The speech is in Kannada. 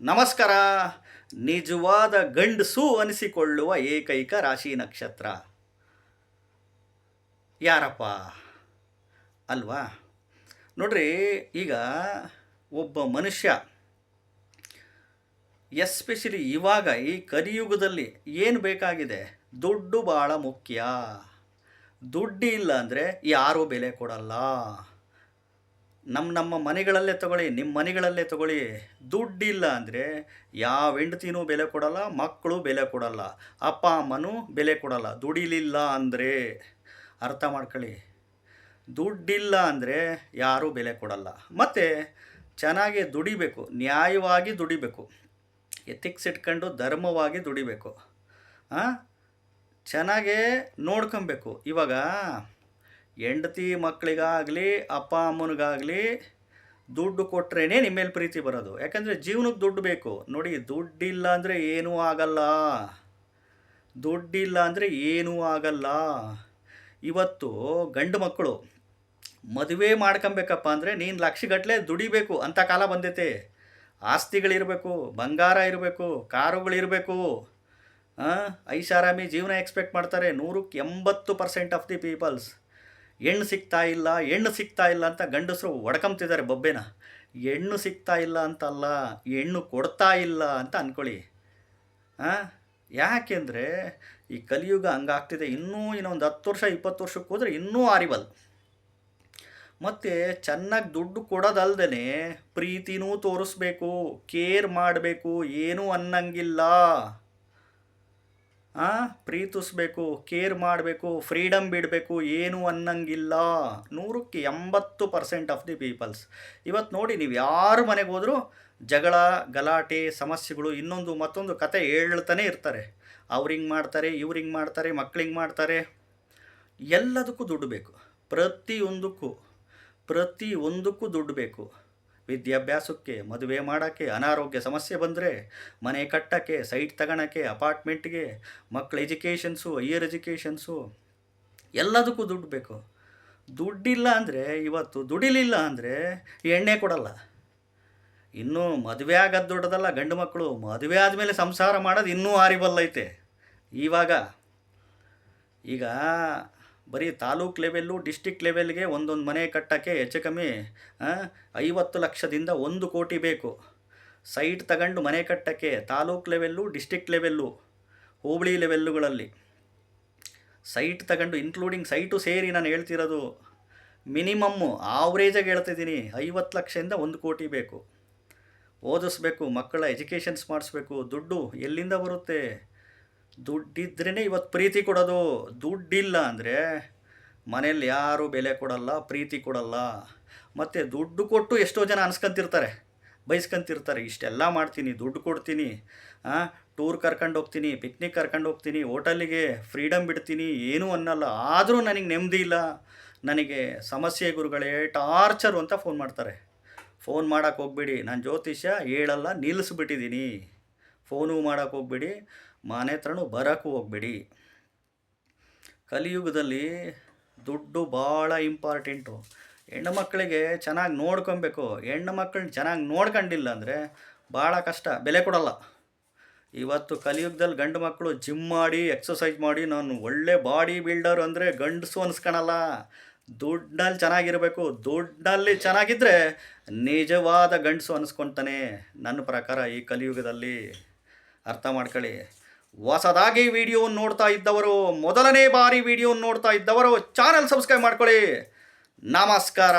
ನಮಸ್ಕಾರ. ನಿಜವಾದ ಗಂಡಸು ಅನಿಸಿಕೊಳ್ಳುವ ಏಕೈಕ ರಾಶಿ ನಕ್ಷತ್ರ. ಯಾರಪ್ಪ? ಅಲ್ವಾ? ನೋಡ್ರಿ, ಈಗ ಒಬ್ಬ ಮನುಷ್ಯ, ಎಸ್ಪೆಷಲಿ ಇವಾಗ ಈ ಕಲಿಯುಗದಲ್ಲಿ ಏನು ಬೇಕಾಗಿದೆ? ದುಡ್ಡು ಭಾಳ ಮುಖ್ಯ. ದುಡ್ಡು ಇಲ್ಲ ಅಂದರೆ ಯಾರೂ ಬೆಲೆ ಕೊಡಲ್ಲ. ನಮ್ಮ ನಮ್ಮ ಮನೆಗಳಲ್ಲೇ ತಗೊಳ್ಳಿ ನಿಮ್ಮ ಮನೆಗಳಲ್ಲೇ ತಗೊಳ್ಳಿ. ದುಡ್ಡಿಲ್ಲ ಅಂದರೆ ಯಾವ ಹೆಂಡತಿನೂ ಬೆಲೆ ಕೊಡಲ್ಲ, ಮಕ್ಕಳು ಬೆಲೆ ಕೊಡಲ್ಲ, ಅಪ್ಪ ಅಮ್ಮನೂ ಬೆಲೆ ಕೊಡಲ್ಲ. ದುಡಿಲಿಲ್ಲ ಅಂದರೆ ಅರ್ಥ ಮಾಡ್ಕೊಳ್ಳಿ. ದುಡ್ಡಿಲ್ಲ ಅಂದರೆ ಯಾರೂ ಬೆಲೆ ಕೊಡಲ್ಲ. ಮತ್ತು ಚೆನ್ನಾಗಿ ದುಡಿಬೇಕು, ನ್ಯಾಯವಾಗಿ ದುಡಿಬೇಕು. ಎಥಿಕ್ಸ್ ಇಟ್ಕೊಂಡು ಧರ್ಮವಾಗಿ ದುಡಿಬೇಕು. ಹಾಂ ಚೆನ್ನಾಗೇ ನೋಡ್ಕೊಬೇಕು. ಇವಾಗ ಹೆಂಡತಿ ಮಕ್ಕಳಿಗಾಗಲಿ, ಅಪ್ಪ ಅಮ್ಮನಿಗಾಗಲಿ ದುಡ್ಡು ಕೊಟ್ರೇ ನಿಮ್ಮ ಮೇಲೆ ಪ್ರೀತಿ ಬರೋದು. ಯಾಕಂದರೆ ಜೀವನಕ್ಕೆ ದುಡ್ಡು ಬೇಕು. ನೋಡಿ, ದುಡ್ಡಿಲ್ಲ ಅಂದರೆ ಏನೂ ಆಗಲ್ಲ. ದುಡ್ಡಿಲ್ಲ ಅಂದರೆ ಏನೂ ಆಗಲ್ಲ. ಇವತ್ತು ಗಂಡು ಮಕ್ಕಳು ಮದುವೆ ಮಾಡ್ಕೊಬೇಕಪ್ಪ ಅಂದರೆ ನೀನು ಲಕ್ಷಗಟ್ಟಲೆ ದುಡಿಬೇಕು. ಅಂತ ಕಾಲ ಬಂದೈತೆ. ಆಸ್ತಿಗಳಿರಬೇಕು, ಬಂಗಾರ ಇರಬೇಕು, ಕಾರುಗಳಿರಬೇಕು. ಐಷಾರಾಮಿ ಜೀವನ ಎಕ್ಸ್ಪೆಕ್ಟ್ ಮಾಡ್ತಾರೆ ನೂರಕ್ಕೆ ಎಂಬತ್ತು ಪರ್ಸೆಂಟ್ ಆಫ್ ದಿ ಪೀಪಲ್ಸ್. ಹೆಣ್ಣು ಸಿಗ್ತಾ ಇಲ್ಲ, ಹೆಣ್ಣು ಸಿಗ್ತಾ ಇಲ್ಲ ಅಂತ ಗಂಡಸರು ಒಡ್ಕೊಂತಿದ್ದಾರೆ ಬೊಬ್ಬೆನ. ಹೆಣ್ಣು ಸಿಗ್ತಾ ಇಲ್ಲ ಅಂತಲ್ಲ, ಹೆಣ್ಣು ಕೊಡ್ತಾ ಇಲ್ಲ ಅಂತ ಅಂದ್ಕೊಳ್ಳಿ ಹಾಂ ಯಾಕೆಂದರೆ ಈ ಕಲಿಯುಗ ಹಂಗಾಗ್ತಿದೆ. ಇನ್ನೂ ಇನ್ನೊಂದು ಹತ್ತು ವರ್ಷ, ಇಪ್ಪತ್ತು ವರ್ಷಕ್ಕೆ ಹೋದರೆ ಇನ್ನೂ ಆರಿಬಲ್. ಮತ್ತು ಚೆನ್ನಾಗಿ ದುಡ್ಡು ಕೊಡೋದಲ್ದೇ ಪ್ರೀತಿನೂ ತೋರಿಸ್ಬೇಕು, ಕೇರ್ ಮಾಡಬೇಕು, ಏನೂ ಅನ್ನಂಗಿಲ್ಲ. ಪ್ರೀತಿಸ್ಬೇಕು ಕೇರ್ ಮಾಡಬೇಕು ಫ್ರೀಡಮ್ ಬಿಡಬೇಕು, ಏನು ಅನ್ನಂಗಿಲ್ಲ. ನೂರಕ್ಕೆ ಎಂಬತ್ತು ಪರ್ಸೆಂಟ್ ಆಫ್ ದಿ ಪೀಪಲ್ಸ್ ಇವತ್ತು ನೋಡಿ ನೀವು ಯಾರು ಮನೆಗೆ ಹೋದರೂ ಜಗಳ, ಗಲಾಟೆ, ಸಮಸ್ಯೆಗಳು, ಇನ್ನೊಂದು ಮತ್ತೊಂದು ಕತೆ ಹೇಳ್ತಾನೆ ಇರ್ತಾರೆ. ಅವ್ರು ಹಿಂಗೆ ಮಾಡ್ತಾರೆ, ಇವ್ರು ಹಿಂಗೆ ಮಾಡ್ತಾರೆ, ಮಕ್ಳು ಹಿಂಗೆ ಮಾಡ್ತಾರೆ. ಎಲ್ಲದಕ್ಕೂ ದುಡ್ಡು ಬೇಕು. ಪ್ರತಿಯೊಂದಕ್ಕೂ ಪ್ರತಿಯೊಂದಕ್ಕೂ ದುಡ್ಡು ಬೇಕು. ವಿದ್ಯಾಭ್ಯಾಸಕ್ಕೆ, ಮದುವೆ ಮಾಡೋಕ್ಕೆ, ಅನಾರೋಗ್ಯ ಸಮಸ್ಯೆ ಬಂದರೆ ಮನೆ ಕಟ್ಟೋಕ್ಕೆ, ಸೈಟ್ ತಗೊಳಕ್ಕೆ ಅಪಾರ್ಟ್ಮೆಂಟ್ಗೆ ಮಕ್ಕಳ ಎಜುಕೇಷನ್ಸು, ಹೈಯರ್ ಎಜುಕೇಷನ್ಸು, ಎಲ್ಲದಕ್ಕೂ ದುಡ್ಡು ಬೇಕು. ದುಡ್ಡಿಲ್ಲ ಅಂದರೆ ಇವತ್ತು ದುಡಿಲಿಲ್ಲ ಅಂದರೆ ಎಣ್ಣೆ ಕೊಡಲ್ಲ. ಇನ್ನೂ ಮದುವೆ ಆಗೋದು ದೊಡ್ಡದಲ್ಲ, ಗಂಡು ಮಕ್ಕಳು, ಮದುವೆ ಆದಮೇಲೆ ಸಂಸಾರ ಮಾಡೋದು ಇನ್ನೂ ಹಾರಿಬಲ್ಲೈತೆ ಇವಾಗ, ಈಗ ಬರೀ ತಾಲೂಕ್ ಲೆವೆಲ್ಲು ಡಿಸ್ಟಿಕ್ ಲೆವೆಲ್ಗೆ ಒಂದೊಂದು ಮನೆ ಕಟ್ಟೋಕ್ಕೆ ಹೆಚ್ಚು ಕಮ್ಮಿ ಐವತ್ತು ಲಕ್ಷದಿಂದ ಒಂದು ಕೋಟಿ ಬೇಕು. ಸೈಟ್ ತಗೊಂಡು ಮನೆ ಕಟ್ಟೋಕ್ಕೆ taluk level district level, hobli ಲೆವೆಲ್ಲುಗಳಲ್ಲಿ. Site ತಗೊಂಡು ಇನ್ಕ್ಲೂಡಿಂಗ್ ಸೈಟು ಸೇರಿ ನಾನು ಹೇಳ್ತಿರೋದು ಮಿನಿಮಮ್ಮು ಆವ್ರೇಜಾಗಿ ಹೇಳ್ತಿದ್ದೀನಿ ಐವತ್ತು ಲಕ್ಷದಿಂದ ಒಂದು ಕೋಟಿ ಬೇಕು. ಓದಿಸ್ಬೇಕು, ಮಕ್ಕಳ ಎಜುಕೇಷನ್ಸ್ ಮಾಡಿಸ್ಬೇಕು, ದುಡ್ಡು ಎಲ್ಲಿಂದ ಬರುತ್ತೆ? ದುಡ್ಡಿದ್ರೇ ಇವತ್ತು ಪ್ರೀತಿ ಕೊಡೋದು. ದುಡ್ಡಿಲ್ಲ ಅಂದರೆ ಮನೇಲಿ ಯಾರೂ ಬೆಲೆ ಕೊಡಲ್ಲ, ಪ್ರೀತಿ ಕೊಡಲ್ಲ. ಮತ್ತು ದುಡ್ಡು ಕೊಟ್ಟು ಎಷ್ಟೋ ಜನ ಅನ್ಸ್ಕೊಂತಿರ್ತಾರೆ, ಬೈಸ್ಕೊಂತಿರ್ತಾರೆ, ಇಷ್ಟೆಲ್ಲ ಮಾಡ್ತೀನಿ, ದುಡ್ಡು ಕೊಡ್ತೀನಿ ಟೂರ್ ಕರ್ಕೊಂಡು ಹೋಗ್ತೀನಿ, ಪಿಕ್ನಿಕ್ ಕರ್ಕೊಂಡು ಹೋಗ್ತೀನಿ ಹೋಟೆಲಿಗೆ ಫ್ರೀಡಮ್ ಬಿಡ್ತೀನಿ, ಏನೂ ಅನ್ನಲ್ಲ. ಆದರೂ ನನಗೆ ನೆಮ್ಮದಿ ಇಲ್ಲ. ನನಗೆ ಸಮಸ್ಯೆ ಗುರುಗಳೇ, ಟಾರ್ಚರು ಅಂತ ಫೋನ್ ಮಾಡ್ತಾರೆ. ಫೋನ್ ಮಾಡೋಕ್ಕೆ ಹೋಗ್ಬೇಡಿ. ನಾನು ಜ್ಯೋತಿಷ್ಯ ಹೇಳಲ್ಲ ನಿಲ್ಲಿಸ್ಬಿಟ್ಟಿದ್ದೀನಿ ಫೋನು ಮಾಡೋಕ್ಕೆ ಹೋಗ್ಬೇಡಿ, ಮನೆ ಹತ್ರನೂ ಬರೋಕ್ಕೂ ಹೋಗ್ಬೇಡಿ. ಕಲಿಯುಗದಲ್ಲಿ ದುಡ್ಡು ಭಾಳ ಇಂಪಾರ್ಟೆಂಟು. ಹೆಣ್ಣು ಮಕ್ಕಳಿಗೆ ಚೆನ್ನಾಗಿ ನೋಡ್ಕೊಬೇಕು. ಹೆಣ್ಣು ಮಕ್ಕಳನ್ನ ಚೆನ್ನಾಗಿ ನೋಡ್ಕೊಂಡಿಲ್ಲ ಅಂದರೆ ಭಾಳ ಕಷ್ಟ, ಬೆಲೆ ಕೊಡಲ್ಲ. ಇವತ್ತು ಕಲಿಯುಗದಲ್ಲಿ ಗಂಡು ಮಕ್ಕಳು ಜಿಮ್ ಮಾಡಿ ಎಕ್ಸಸೈಸ್ ಮಾಡಿ, ನಾನು ಒಳ್ಳೆ ಬಾಡಿ ಬಿಲ್ಡರ್ ಅಂದರೆ ಗಂಡಸು ಅನ್ಸ್ಕೊಳಲ್ಲ ದುಡ್ಡಲ್ಲಿ ಚೆನ್ನಾಗಿರಬೇಕು. ದುಡ್ಡಲ್ಲಿ ಚೆನ್ನಾಗಿದ್ದರೆ ನಿಜವಾದ ಗಂಡಸು ಅನಿಸ್ಕೊತಾನೆ. ನನ್ನ ಪ್ರಕಾರ ಈ ಕಲಿಯುಗದಲ್ಲಿ. ಅರ್ಥ ಮಾಡ್ಕೊಳ್ಳಿ. ಹೊಸದಾಗಿ ವಿಡಿಯೋ ನೋಡ್ತಾ ಇದ್ದವರು, ಮೊದಲನೇ ಬಾರಿ ವಿಡಿಯೋ ನೋಡ್ತಾ ಇದ್ದವರು ಚಾನಲ್ ಸಬ್ಸ್ಕ್ರೈಬ್ ಮಾಡ್ಕೊಳ್ಳಿ. ನಮಸ್ಕಾರ.